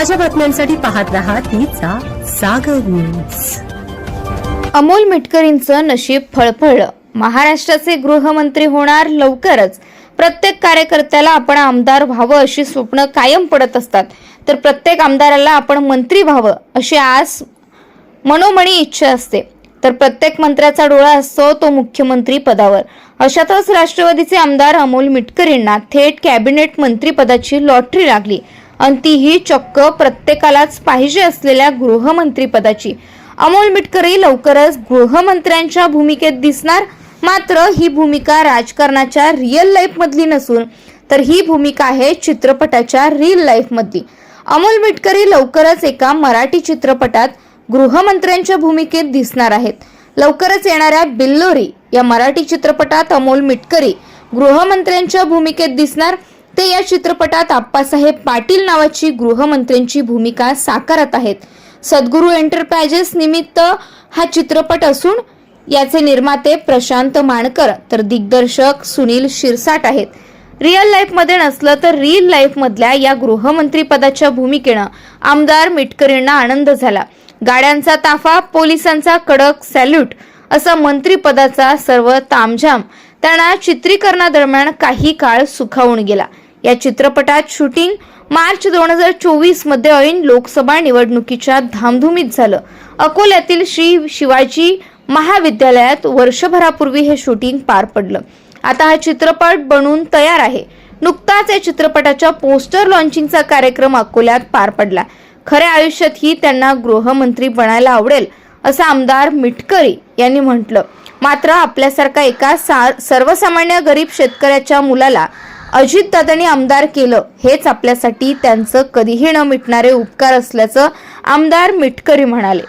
ताज्या बातम्यांसाठी पाहत रहा तिचा सागर न्यूज अमोल मिटकरींचं नशीब फळफळलं. महाराष्ट्राचे गृहमंत्री होणार लवकरच. प्रत्येक कार्यकर्त्याला आपण आमदार व्हावं अशी स्वप्न कायम पडत असतात. तर प्रत्येक आमदाराला आपण मंत्री व्हावं अशी आस मनोमणी इच्छा असते. तर प्रत्येक मंत्र्याचा डोळा असतो तो मुख्यमंत्री पदावर. अशातच राष्ट्रवादीचे आमदार अमोल मिटकरींना थेट कॅबिनेट मंत्रीपदाची लॉटरी लागली. आणि तीही चक्क प्रत्येकालाच पाहिजे असलेल्या गृहमंत्रीपदाची. अमोल मिटकरी लवकरच गृहमंत्र्यांच्या भूमिकेत दिसणार. मात्र ही भूमिका राजकारणाच्या रिअल लाईफमधली नसून तर ही भूमिका आहे चित्रपटाच्या रिअल लाईफमधली अमोल मिटकरी लवकरच एका मराठी चित्रपटात गृहमंत्र्यांच्या भूमिकेत दिसणार आहेत. लवकरच येणाऱ्या बिल्लोरी या मराठी चित्रपटात अमोल मिटकरी गृहमंत्र्यांच्या भूमिकेत दिसणार. ते या चित्रपटात आप्पासाहेब पाटील नावाची गृहमंत्र्यांची भूमिका साकारत आहेत. सद्गुरू एंटरप्राइजेस निमित्त हा चित्रपट असून याचे निर्माते प्रशांत माणकर तर दिग्दर्शक सुनील शिरसाट आहेत. रिअल लाईफमध्ये नसलं तर रिअल लाईफमधल्या या गृहमंत्रीपदाच्या भूमिकेनं आमदार मिटकरींना आनंद झाला. गाड्यांचा ताफा पोलिसांचा कडक सॅल्यूट असा मंत्रीपदाचा सर्व तामझाम त्यांना चित्रीकरणादरम्यान काही काळ सुखावून गेला. या चित्रपटात शूटिंग मार्च दोन हजार चोवीसमध्ये ऐन लोकसभा निवडणुकीच्या धामधुमीत झालं. अकोल्यातील श्री शिवाजी महाविद्यालयात वर्षभरापूर्वी हे शूटिंग पार पडलं. आता हा चित्रपट बनून तयार आहे. नुकताच या चित्रपटाच्या पोस्टर लॉन्चिंगचा कार्यक्रम अकोल्यात पार पडला. खऱ्या आयुष्यातही त्यांना गृहमंत्री बनायला आवडेल असं आमदार मिटकरी यांनी म्हटलं. मात्र आपल्यासारखा एका सा सर्वसामान्य गरीब शेतकऱ्याच्या मुलाला अजितदादांनी आमदार केलं हेच आपल्यासाठी त्यांचं कधीही न मिटणारे उपकार असल्याचं आमदार मिटकरी म्हणाले.